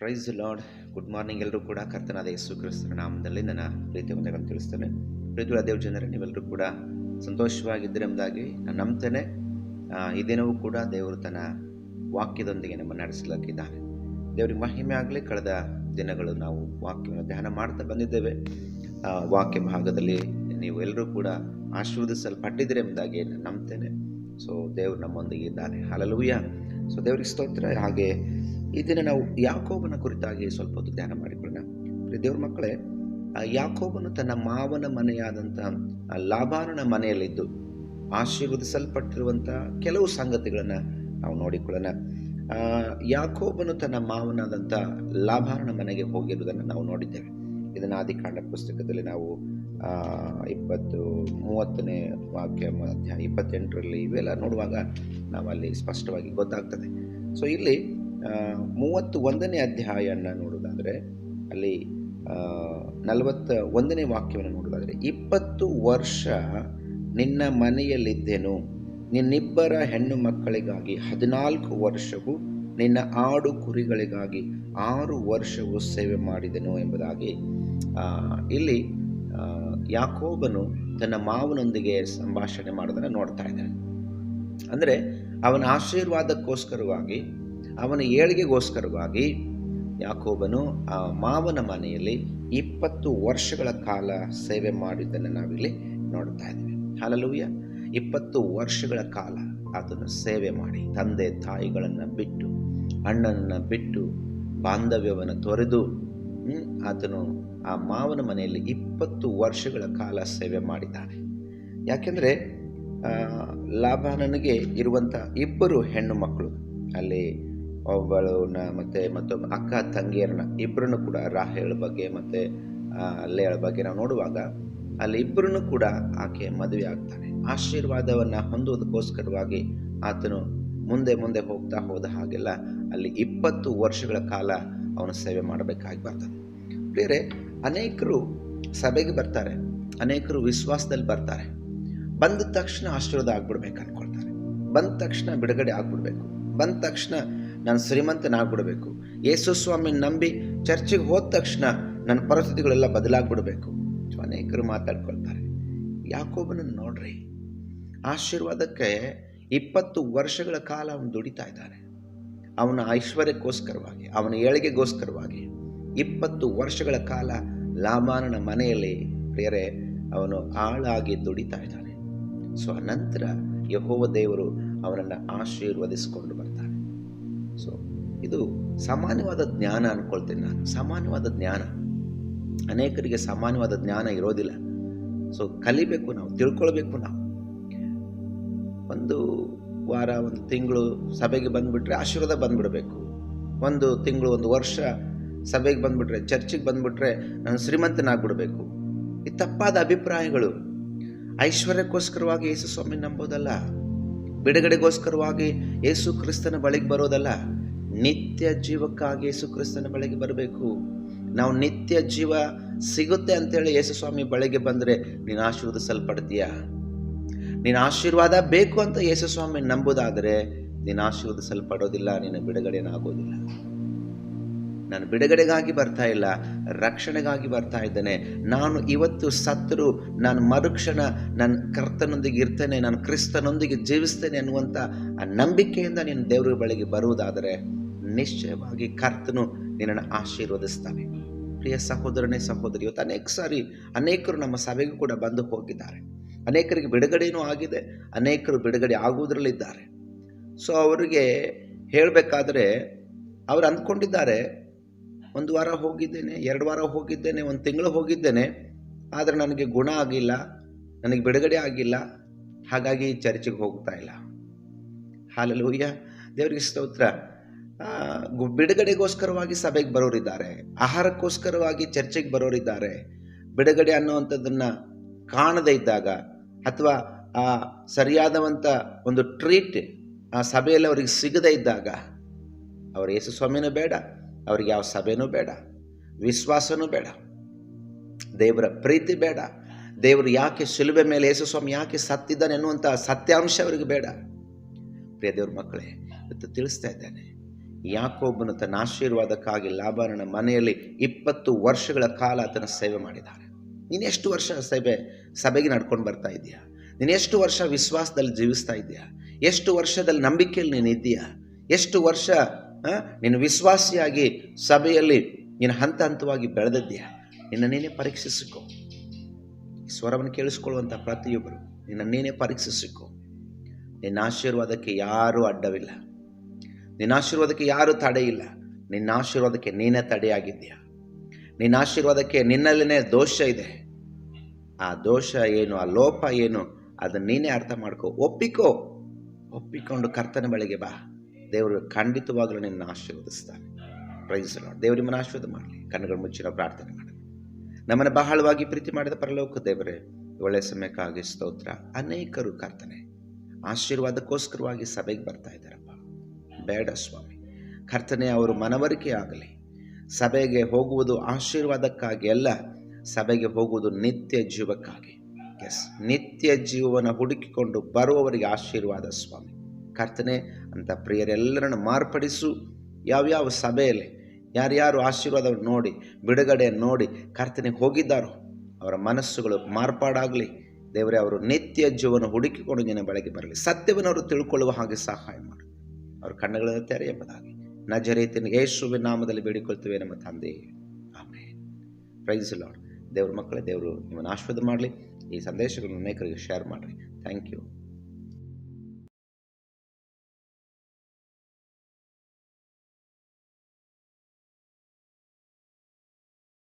Price lord good morning ಎಲ್ಲರೂ ಕೂಡ. ಕರ್ತನಾದ ಯೇಸು ಕ್ರಿಸ್ತನ ನಾಮದಲ್ಲಿ ನನ್ನ ಪ್ರೀತಿ ಒಂದಗಳನ್ನು ತಿಳಿಸ್ತೇನೆ. ಪ್ರೀತಿ ಅದೇ ಜನರ ನೀವೆಲ್ಲರೂ ಕೂಡ ಸಂತೋಷವಾಗಿದ್ದರೆ ಎಂಬುದಾಗಿ ನಾನು ನಂಬ್ತೇನೆ. ಈ ದಿನವೂ ಕೂಡ ದೇವರು ತನ್ನ ವಾಕ್ಯದೊಂದಿಗೆ ನಮ್ಮನ್ನು ನಡೆಸಲಾಗಿದ್ದಾನೆ ದೇವರಿಗೆ ಮಹಿಮೆ ಆಗಲಿ, ಕಳೆದ ದಿನಗಳು ನಾವು ವಾಕ್ಯವನ್ನು ಧ್ಯಾನ ಮಾಡ್ತಾ ಬಂದಿದ್ದೇವೆ. ವಾಕ್ಯ ಭಾಗದಲ್ಲಿ ನೀವು ಎಲ್ಲರೂ ಕೂಡ ಆಶೀರ್ವದಿಸಲ್ಪಟ್ಟಿದ್ದೀರಿ ಎಂಬುದಾಗಿ ನಾನು ನಂಬ್ತೇನೆ. ಸೊ ದೇವರು ನಮ್ಮೊಂದಿಗೆ ಇದ್ದಾನೆ ಹಲಲುಯ್ಯ ಸೊ ದೇವರಿಗೆ ಸ್ತೋತ್ರ. ಹಾಗೆ ಈ ದಿನ ನಾವು ಯಾಕೋಬನ ಕುರಿತಾಗಿ ಸ್ವಲ್ಪ ಹೊತ್ತು ಧ್ಯಾನ ಮಾಡಿಕೊಳ್ಳೋಣ. ದೇವ್ರ ಮಕ್ಕಳೇ ಯಾಕೋಬನು ತನ್ನ ಮಾವನ ಮನೆಯಾದಂಥ ಲಾಭಾನನ ಮನೆಯಲ್ಲಿದ್ದು ಆಶೀರ್ವದಿಸಲ್ಪಟ್ಟಿರುವಂಥ ಕೆಲವು ಸಂಗತಿಗಳನ್ನು ನಾವು ನೋಡಿಕೊಳ್ಳೋಣ. ಯಾಕೋಬನು ತನ್ನ ಮಾವನಾದಂಥ ಲಾಭಾನನ ಮನೆಗೆ ಹೋಗಿರುವುದನ್ನು ನಾವು ನೋಡಿದ್ದೇವೆ. ಇದನ್ನು ಆದಿಕಾಂಡ ಪುಸ್ತಕದಲ್ಲಿ ನಾವು ಇಪ್ಪತ್ತು, ಮೂವತ್ತನೇ ವಾಕ್ಯ ಅಧ್ಯಾಯ ಇಪ್ಪತ್ತೆಂಟರಲ್ಲಿ ಇವೆಲ್ಲ ನೋಡುವಾಗ ನಾವಲ್ಲಿ ಸ್ಪಷ್ಟವಾಗಿ ಗೊತ್ತಾಗ್ತದೆ. ಸೊ ಇಲ್ಲಿ ಮೂವತ್ತು ಒಂದನೇ ಅಧ್ಯಾಯನ ನೋಡೋದಾದರೆ ಅಲ್ಲಿ ನಲವತ್ತ ಒಂದನೇ ವಾಕ್ಯವನ್ನು ನೋಡೋದಾದರೆ ಇಪ್ಪತ್ತು ವರ್ಷ ನಿನ್ನ ಮನೆಯಲ್ಲಿದ್ದೆನು? ನಿನ್ನಿಬ್ಬರ ಹೆಣ್ಣು ಮಕ್ಕಳಿಗಾಗಿ ಹದಿನಾಲ್ಕು ವರ್ಷವು, ನಿನ್ನ ಆಡು ಕುರಿಗಳಿಗಾಗಿ ಆರು ವರ್ಷವು ಸೇವೆ ಮಾಡಿದೆನು ಎಂಬುದಾಗಿ ಇಲ್ಲಿ ಯಾಕೋಬನು ತನ್ನ ಮಾವನೊಂದಿಗೆ ಸಂಭಾಷಣೆ ಮಾಡೋದನ್ನು ನೋಡ್ತಾ ಇದ್ದಾನೆ. ಅಂದರೆ, ಅವನ ಆಶೀರ್ವಾದಕ್ಕೋಸ್ಕರವಾಗಿ ಅವನ ಏಳಿಗೆಗೋಸ್ಕರವಾಗಿ ಯಾಕೋಬನು ಆ ಮಾವನ ಮನೆಯಲ್ಲಿ ಇಪ್ಪತ್ತು ವರ್ಷಗಳ ಕಾಲ ಸೇವೆ ಮಾಡಿದ್ದನ್ನು ನಾವಿಲ್ಲಿ ನೋಡ್ತಾ ಇದ್ದೀವಿ. ಹಾಲಲೂಯ ಇಪ್ಪತ್ತು ವರ್ಷಗಳ ಕಾಲ ಅದನ್ನು ಸೇವೆ ಮಾಡಿ ತಂದೆ ತಾಯಿಗಳನ್ನು ಬಿಟ್ಟು, ಅಣ್ಣನನ್ನು ಬಿಟ್ಟು, ಬಾಂಧವ್ಯವನ್ನು ತೊರೆದು ಆತನು ಆ ಮಾವನ ಮನೆಯಲ್ಲಿ ಇಪ್ಪತ್ತು ವರ್ಷಗಳ ಕಾಲ ಸೇವೆ ಮಾಡಿದ್ದಾನೆ. ಯಾಕೆಂದರೆ ಲಾಭಾನನಿಗೆ ಇರುವಂಥ ಇಬ್ಬರು ಹೆಣ್ಣು ಮಕ್ಕಳು, ಅಲ್ಲಿ ಒಬ್ಬಳನ್ನ ಮತ್ತು ಮತ್ತೊಬ್ಬ ಅಕ್ಕ, ತಂಗಿಯರನ್ನ ಇಬ್ಬರನ್ನು ಕೂಡ ರಾಹೇಳ ಬಗ್ಗೆ ಮತ್ತು ಲೇಳ ಬಗ್ಗೆ ನಾವು ನೋಡುವಾಗ ಅಲ್ಲಿ ಇಬ್ಬರನ್ನು ಕೂಡ ಆಕೆ ಮದುವೆ ಆಗ್ತಾನೆ. ಆಶೀರ್ವಾದವನ್ನು ಹೊಂದುವುದಕ್ಕೋಸ್ಕರವಾಗಿ ಆತನು ಮುಂದೆ ಮುಂದೆ ಹೋಗ್ತಾ ಹೋದ ಹಾಗೆಲ್ಲ ಅಲ್ಲಿ ಇಪ್ಪತ್ತು ವರ್ಷಗಳ ಕಾಲ ಅವನು ಸೇವೆ ಮಾಡಬೇಕಾಗಿ ಬರ್ತದೆ. ಬೇರೆ ಅನೇಕರು ಸಭೆಗೆ ಬರ್ತಾರೆ, ಅನೇಕರು ವಿಶ್ವಾಸದಲ್ಲಿ ಬರ್ತಾರೆ. ಬಂದ ತಕ್ಷಣ ಆಶೀರ್ವಾದ ಆಗ್ಬಿಡ್ಬೇಕು ಅನ್ಕೊಳ್ತಾರೆ. ಬಂದ ತಕ್ಷಣ ಬಿಡುಗಡೆ ಆಗ್ಬಿಡ್ಬೇಕು. ಬಂದ ತಕ್ಷಣ ನಾನು ಶ್ರೀಮಂತನಾಗ್ಬಿಡ್ಬೇಕು ಯೇಸು ಸ್ವಾಮಿ ನಂಬಿ ಚರ್ಚಿಗೆ ಹೋದ ತಕ್ಷಣ ನನ್ನ ಪರಿಸ್ಥಿತಿಗಳೆಲ್ಲ ಬದಲಾಗ್ಬಿಡ್ಬೇಕು. ಅನೇಕರು ಮಾತಾಡ್ಕೊಳ್ತಾರೆ. ಯಾಕೋಬನ ನೋಡ್ರಿ, ಆಶೀರ್ವಾದಕ್ಕೆ ಇಪ್ಪತ್ತು ವರ್ಷಗಳ ಕಾಲ ಅವನು ದುಡಿತಾ ಇದ್ದಾನೆ. ಅವನ ಐಶ್ವರ್ಯಕ್ಕೋಸ್ಕರವಾಗಿ, ಅವನ ಏಳಿಗೆಗೋಸ್ಕರವಾಗಿ ಇಪ್ಪತ್ತು ವರ್ಷಗಳ ಕಾಲ ಲಾಮಾನನ ಮನೆಯಲ್ಲಿ, ಪ್ರಿಯರೇ, ಅವನು ಆಳಾಗಿ ದುಡಿತಾ ಇದ್ದಾನೆ. ಸೊ ಅನಂತರ ಯಹೋವ ದೇವರು ಅವನನ್ನು ಆಶೀರ್ವದಿಸಿಕೊಂಡು ಬರ್ತಾನೆ ಸೊ ಇದು ಸಾಮಾನ್ಯವಾದ ಜ್ಞಾನ ಅನ್ಕೊಳ್ತೇನೆ ನಾನು. ಸಾಮಾನ್ಯವಾದ ಜ್ಞಾನ. ಅನೇಕರಿಗೆ ಸಾಮಾನ್ಯವಾದ ಜ್ಞಾನ ಇರೋದಿಲ್ಲ. ಸೊ ಕಲಿಬೇಕು ನಾವು, ತಿಳ್ಕೊಳ್ಬೇಕು ನಾವು. ಒಂದು ವಾರ, ಒಂದು ತಿಂಗಳು ಸಭೆಗೆ ಬಂದುಬಿಟ್ರೆ ಆಶೀರ್ವಾದ ಬಂದುಬಿಡಬೇಕು. ಒಂದು ತಿಂಗಳು, ಒಂದು ವರ್ಷ ಸಭೆಗೆ ಬಂದುಬಿಟ್ರೆ, ಚರ್ಚಿಗೆ ಬಂದುಬಿಟ್ರೆ ನಾನು ಶ್ರೀಮಂತನಾಗ್ಬಿಡಬೇಕು. ಈ ತಪ್ಪಾದ ಅಭಿಪ್ರಾಯಗಳು ಐಶ್ವರ್ಯಕ್ಕೋಸ್ಕರವಾಗಿ ಯೇಸು ಸ್ವಾಮಿ ನಂಬೋದಲ್ಲ. ಬಿಡುಗಡೆಗೋಸ್ಕರವಾಗಿ ಯೇಸು ಕ್ರಿಸ್ತನ ಬಳಿಗೆ ಬರೋದಲ್ಲ, ನಿತ್ಯ ಜೀವಕ್ಕಾಗಿ ಯೇಸು ಕ್ರಿಸ್ತನ ಬಳಿಗೆ ಬರಬೇಕು. ನಾವು ನಿತ್ಯ ಜೀವ ಸಿಗುತ್ತೆ ಅಂತೇಳಿ ಯೇಸು ಸ್ವಾಮಿ ಬಳಿಗೆ ಬಂದರೆ ನೀನು ಆಶೀರ್ವದಿಸಲ್ಪಡ್ತೀಯ? ನೀನು ಆಶೀರ್ವಾದ ಬೇಕು ಅಂತ ಯೇಸು ಸ್ವಾಮಿ ನಂಬುದಾದರೆ ನೀನು ಆಶೀರ್ವದಿಸಲ್ಪಡೋದಿಲ್ಲ ನಿನ್ನ ಬಿಡುಗಡೆನಾಗೋದಿಲ್ಲ. ನಾನು ಬಿಡುಗಡೆಗಾಗಿ ಬರ್ತಾ ಇಲ್ಲ, ರಕ್ಷಣೆಗಾಗಿ ಬರ್ತಾ ಇದ್ದೇನೆ. ನಾನು ಇವತ್ತು ಸತ್ತರು, ನಾನು ಮರುಕ್ಷಣ ನನ್ನ ಕರ್ತನೊಂದಿಗೆ ಇರ್ತೇನೆ, ನಾನು ಕ್ರಿಸ್ತನೊಂದಿಗೆ ಜೀವಿಸ್ತೇನೆ ಅನ್ನುವಂಥ ಆ ನಂಬಿಕೆಯಿಂದ ನೀನು ದೇವರ ಬಳಿಗೆ ಬರುವುದಾದರೆ ನಿಶ್ಚಯವಾಗಿ ಕರ್ತನು ನಿನ್ನನ್ನು ಆಶೀರ್ವದಿಸ್ತಾನೆ. ಪ್ರಿಯ ಸಹೋದರನೇ ಸಹೋದರಿ, ಇವತ್ತು ಅನೇಕ ಸಾರಿ ಅನೇಕರು ನಮ್ಮ ಸಭೆಗೂ ಕೂಡ ಬಂದು ಹೋಗಿದ್ದಾರೆ. ಅನೇಕರಿಗೆ ಬಿಡುಗಡೆಯೂ ಆಗಿದೆ, ಅನೇಕರು ಬಿಡುಗಡೆ ಆಗುವುದರಲ್ಲಿದ್ದಾರೆ. ಸೊ ಅವರಿಗೆ ಹೇಳಬೇಕಾದ್ರೆ, ಅವ್ರು ಅಂದ್ಕೊಂಡಿದ್ದಾರೆ ಒಂದು ವಾರ ಹೋಗಿದ್ದೇನೆ, ಎರಡು ವಾರ ಹೋಗಿದ್ದೇನೆ, ಒಂದು ತಿಂಗಳು ಹೋಗಿದ್ದೇನೆ, ಆದರೆ ನನಗೆ ಗುಣ ಆಗಿಲ್ಲ, ನನಗೆ ಬಿಡುಗಡೆ ಆಗಿಲ್ಲ, ಹಾಗಾಗಿ ಚರ್ಚಿಗೆ ಹೋಗ್ತಾ ಇಲ್ಲ. ಹಾಲಲೂಯ್ಯ. ದೇವರಿಗೆ ಸ್ತೋತ್ರ. ಬಿಡುಗಡೆಗೋಸ್ಕರವಾಗಿ ಸಭೆಗೆ ಬರೋರಿದ್ದಾರೆ, ಆಹಾರಕ್ಕೋಸ್ಕರವಾಗಿ ಚರ್ಚೆಗೆ ಬರೋರಿದ್ದಾರೆ, ಬಿಡುಗಡೆ ಅನ್ನುವಂಥದ್ದನ್ನು ಕಾಣದೇ ಇದ್ದಾಗ ಅಥವಾ ಆ ಸರಿಯಾದವಂಥ ಒಂದು ಟ್ರೀಟ್ ಆ ಸಭೆಯಲ್ಲಿ ಅವರಿಗೆ ಸಿಗದೇ ಇದ್ದಾಗ, ಅವರ ಯೇಸು ಸ್ವಾಮಿನೂ ಬೇಡ. ಅವ್ರಿಗೆ ಯಾವ ಸಭೆನೂ ಬೇಡ, ವಿಶ್ವಾಸನೂ ಬೇಡ. ದೇವರ ಪ್ರೀತಿ ಬೇಡ. ದೇವರು ಯಾಕೆ ಶಿಲುಬೆ ಮೇಲೆ ಯೇಸು ಸ್ವಾಮಿ ಯಾಕೆ ಸತ್ತಿದ್ದಾನೆ ಎನ್ನುವಂಥ ಸತ್ಯಾಂಶ ಅವರಿಗೆ ಬೇಡ. ಪ್ರಿಯ ದೇವ್ರ ಮಕ್ಕಳೇ, ಇವತ್ತು ತಿಳಿಸ್ತಾ ಇದ್ದಾನೆ ಯಾಕೊಬ್ಬನು ತನ್ನ ಆಶೀರ್ವಾದಕ್ಕಾಗಿ ಲಾಭಾರನ ಮನೆಯಲ್ಲಿ ಇಪ್ಪತ್ತು ವರ್ಷಗಳ ಕಾಲ ಆತನ ಸೇವೆ ಮಾಡಿದ್ದಾರೆ ನೀನೆಷ್ಟು ವರ್ಷ ಸೇವೆ, ಸಭೆಗೆ ನಡ್ಕೊಂಡು ಬರ್ತಾ ಇದೆಯಾ ನೀನೆಷ್ಟು ವರ್ಷ ವಿಶ್ವಾಸದಲ್ಲಿ ಜೀವಿಸ್ತಾ ಇದೆಯಾ ಎಷ್ಟು ವರ್ಷದಲ್ಲಿ ನಂಬಿಕೆಯಲ್ಲಿ ನೀನು ಇದ್ದೀಯಾ? ಎಷ್ಟು ವರ್ಷ ನೀನು ವಿಶ್ವಾಸಿಯಾಗಿ ಸಭೆಯಲ್ಲಿ ನೀನು ಹಂತ ಹಂತವಾಗಿ ಬೆಳೆದಿದ್ದೀಯಾ? ನಿನ್ನ ನೀನೇ ಪರೀಕ್ಷಿಸಿಕೊ. ಸ್ವರವನ್ನು ಕೇಳಿಸ್ಕೊಳ್ಳುವಂಥ ಪ್ರತಿಯೊಬ್ಬರು, ನಿನ್ನ ನೀನೇ ಪರೀಕ್ಷಿಸಿಕೊ. ನಿನ್ನ ಆಶೀರ್ವಾದಕ್ಕೆ ಯಾರೂ ಅಡ್ಡವಿಲ್ಲ. ನಿನ್ನ ಆಶೀರ್ವಾದಕ್ಕೆ ಯಾರೂ ಇಲ್ಲ ನಿನ್ನ ಆಶೀರ್ವಾದಕ್ಕೆ ನೀನೇ ತಡೆಯಾಗಿದ್ದೀಯ? ನಿನ್ನ ಆಶೀರ್ವಾದಕ್ಕೆ ನಿನ್ನಲ್ಲೇ ದೋಷ ಇದೆ. ಆ ದೋಷ ಏನು, ಆ ಲೋಪ ಏನು, ಅದನ್ನ ನೀನೇ ಅರ್ಥ ಮಾಡ್ಕೋ. ಒಪ್ಪಿಕೋ. ಒಪ್ಪಿಕೊಂಡು ಕರ್ತನ ಬಳಿಗೆ ಬಾ. ದೇವರು ಖಂಡಿತವಾಗಲೂ ನಿನ್ನ ಆಶೀರ್ವದಿಸ್ತಾನೆ. ಲಾರ್ಡ್ ದೇವರು ನಿಮ್ಮನ್ನು ಆಶೀರ್ವಾದ ಮಾಡಲಿ. ಕಣ್ಣುಗಳು ಮುಚ್ಚಿನ ಪ್ರಾರ್ಥನೆ ಮಾಡಿ ನಮ್ಮನ್ನು ಬಹಳವಾಗಿ ಪ್ರೀತಿ ಮಾಡಿದ ಪರಲೋಕ ದೇವರೇ ಒಳ್ಳೆಯ ಸಮಯಕ್ಕಾಗಿ ಸ್ತೋತ್ರ. ಅನೇಕರು ಕರ್ತನೆ, ಆಶೀರ್ವಾದಕ್ಕೋಸ್ಕರವಾಗಿ ಸಭೆಗೆ ಬರ್ತಾ ಇದ್ದಾರಪ್ಪ. ಬೇಡ ಸ್ವಾಮಿ. ಕರ್ತನೆ, ಅವರು ಮನವರಿಕೆ ಆಗಲಿ. ಸಭೆಗೆ ಹೋಗುವುದು ಆಶೀರ್ವಾದಕ್ಕಾಗಿ ಅಲ್ಲ, ಸಭೆಗೆ ಹೋಗುವುದು ನಿತ್ಯ ಜೀವಕ್ಕಾಗಿ. ಎಸ್ ನಿತ್ಯ ಜೀವವನ್ನು ಹುಡುಕಿಕೊಂಡು ಬರುವವರಿಗೆ ಆಶೀರ್ವಾದ ಸ್ವಾಮಿ. ಕರ್ತನೆ, ಅಂತ ಪ್ರಿಯರೆಲ್ಲರನ್ನು ಮಾರ್ಪಡಿಸು. ಯಾವ್ಯಾವ ಸಭೆಯಲ್ಲಿ ಯಾರ್ಯಾರು ಆಶೀರ್ವಾದವನ್ನು ನೋಡಿ ಬಿಡುಗಡೆ ನೋಡಿ ಕರ್ತನೆ ಹೋಗಿದ್ದಾರೋ, ಅವರ ಮನಸ್ಸುಗಳು ಮಾರ್ಪಾಡಾಗಲಿ. ದೇವರೇ, ಅವರು ನಿತ್ಯ ಜೀವನ ಹುಡುಕಿಕೊಂಡು ನಿನ್ನ ಬೆಳಗ್ಗೆ ಬರಲಿ. ಸತ್ಯವನ್ನು ಅವರು ತಿಳ್ಕೊಳ್ಳುವ ಹಾಗೆ ಸಹಾಯ ಮಾಡು. ಅವ್ರ ಕಣ್ಣುಗಳನ್ನು ತೆರೆ ಎಂಬುದಾಗಿ. ನಜರೇತಿನ ಯೇಸುವಿನ ನಾಮದಲ್ಲಿ ಬೇಡಿಕೊಳ್ತೇವೆ ನಮ್ಮ ತಂದೆ. ಆಮೇಲೆ ಪ್ರೈಸ್ ಲಾರ್ಡ್ ದೇವ್ರ ಮಕ್ಕಳ, ದೇವರು ನಿಮ್ಮನ್ನು ಆಶೀರ್ವಾದ ಮಾಡಲಿ. ಈ ಸಂದೇಶಗಳನ್ನು ಅನೇಕರಿಗೆ ಶೇರ್ ಮಾಡಿರಿ. Thank you